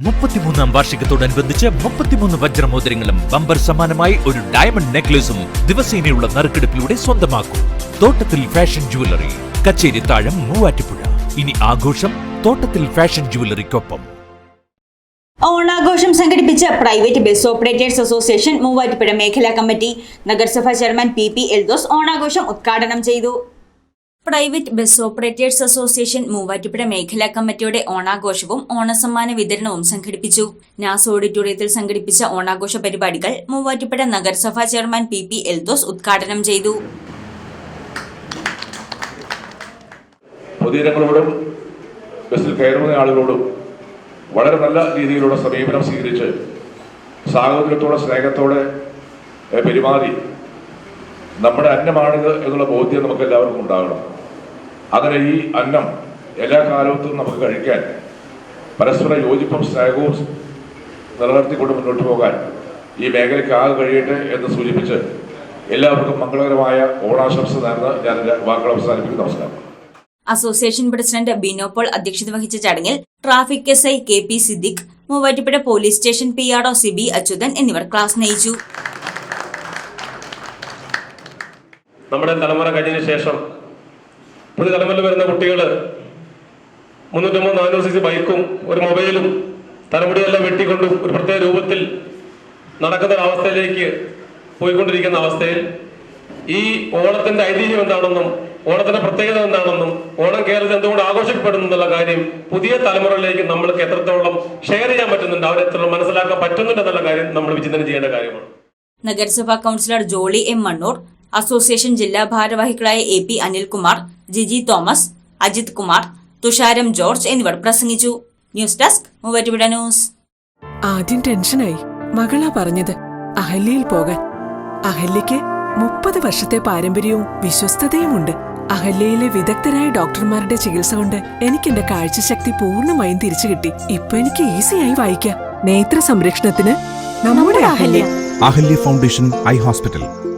മുപ്പത്തിമൂന്നാം വാർഷികത്തോടനുബന്ധിച്ച് മുപ്പത്തിമൂന്ന് വജ്രമോതിരങ്ങളും ബമ്പർ സമാനമായി ഒരു ഡയമണ്ട് നെക്ലേസും ദിവസേനയുള്ള നറുക്കെടുപ്പിലൂടെ സ്വന്തമാക്കും. തോട്ടത്തിൽ ഫാഷൻ ജുവലറി കച്ചേരി താഴം മൂവാറ്റുപുഴ. ഇനി ആഘോഷം തോട്ടത്തിൽ ഫാഷൻ ജുവലറിക്കൊപ്പം ഓണാഘോഷം സംഘടിപ്പിച്ച private bus operators association Muvattupuzha മേഖലാ കമ്മിറ്റി നഗരസഭാ ചെയർമാൻ പി പി എൽദോസ് ഓണാഘോഷം ഉദ്ഘാടനം ചെയ്തു. Private bus operators association Muvattupuzha മേഖലാ കമ്മിറ്റിയുടെ ഓണാഘോഷവും ഓണസമ്മാന വിതരണവും സംഘടിപ്പിച്ചു. നാസ് ഓഡിറ്റോറിയത്തിൽ സംഘടിപ്പിച്ച ഓണാഘോഷ പരിപാടികൾ മൂവാറ്റുപുഴ നഗരസഭാ ചെയർമാൻ പി പി എൽദോസ് ഉദ്ഘാടനം ചെയ്തു. പൊതുജനങ്ങളോടും ബസ്സിൽ കയറുന്ന ആളുകളോടും വളരെ നല്ല രീതിയിലുള്ള സമീപനം സ്വീകരിച്ച് സാഹോദര്യത്തോടെ സ്നേഹത്തോടെ പെരുമാറി നമ്മുടെ അന്നമാണിത് എന്നുള്ള ബോധ്യം നമുക്ക് എല്ലാവർക്കും ഉണ്ടാകണം. അങ്ങനെ ഈ അന്നം എല്ലാ കാലത്തും നമുക്ക് കഴിക്കാൻ പരസ്പര യോജിപ്പും സ്നേഹവും നിലനിർത്തിക്കൊണ്ട് മുന്നോട്ട് പോകാൻ ഈ മേഖലയ്ക്ക് ആകെ കഴിയട്ടെ എന്ന് സൂചിപ്പിച്ച് എല്ലാവർക്കും മംഗളകരമായ ഓണാശംസ നേർന്ന് ഞാൻ എന്റെ വാക്കുകൾ അവസാനിപ്പിക്കുന്നു. നമസ്കാരം. അസോസിയേഷൻ പ്രസിഡന്റ് ബിനോ പോൾ അധ്യക്ഷത വഹിച്ച ചടങ്ങിൽ traffic S I K P Siddique Muvattupuzha police station P R O Sibi Achuthan എന്നിവർ ക്ലാസ് നയിച്ചു. നമ്മുടെ തലമുറ കഴിഞ്ഞതിന് ശേഷം പുതിയ തലമുറ വരുന്ന കുട്ടികൾ മുന്നൂറ്റമ്പത് നാനൂറ് സി സി ബൈക്കും ഒരു മൊബൈലും തലമുടിയെല്ലാം വെട്ടിക്കൊണ്ടും ഒരു പ്രത്യേക രൂപത്തിൽ നടക്കുന്ന അവസ്ഥയിലേക്ക് പോയിക്കൊണ്ടിരിക്കുന്ന അവസ്ഥയിൽ ഈ ഓണത്തിന്റെ ഐതിഹ്യം എന്താണെന്നും ഓണത്തിന്റെ പ്രത്യേകത എന്താണെന്നും ഓണം കേരളത്തിൽ എന്തുകൊണ്ട് ആഘോഷിക്കപ്പെടുന്നു എന്നുള്ള കാര്യം പുതിയ തലമുറയിലേക്ക് നമ്മൾക്ക് എത്രത്തോളം ഷെയർ ചെയ്യാൻ പറ്റുന്നുണ്ട് അവരെ എത്രത്തോളം മനസ്സിലാക്കാൻ പറ്റുന്നുണ്ട് എന്നുള്ള കാര്യം നമ്മൾ വിചിന്തനം ചെയ്യേണ്ട കാര്യമാണ്. നഗരസഭാ councillor Jolly M Mannoor association ജില്ലാ ഭാരവാഹികളായ A P Anilkumar Jiji Thomas Ajith Kumar Thusharam George എന്നിവർ പ്രസംഗിച്ചു. News desk Muvattupuzha news. ആദ്യം ടെൻഷനായി. മകളാ പറഞ്ഞത് അഹല്യയിൽ പോകാൻ. അഹല്യയ്ക്ക് മുപ്പത് വർഷത്തെ പാരമ്പര്യവും വിശ്വസ്തതയുമുണ്ട്. അഹല്യയിലെ വിദഗ്ധരായ ഡോക്ടർമാരുടെ ചികിത്സ കൊണ്ട് എനിക്ക് എന്റെ കാഴ്ചശക്തി പൂർണമായും തിരിച്ചു കിട്ടി. ഇപ്പൊ എനിക്ക് ഈസിയായി വായിക്കാം. നേത്ര സംരക്ഷണത്തിന് നമ്മുടെ Ahalia. Ahalia foundation eye hospital.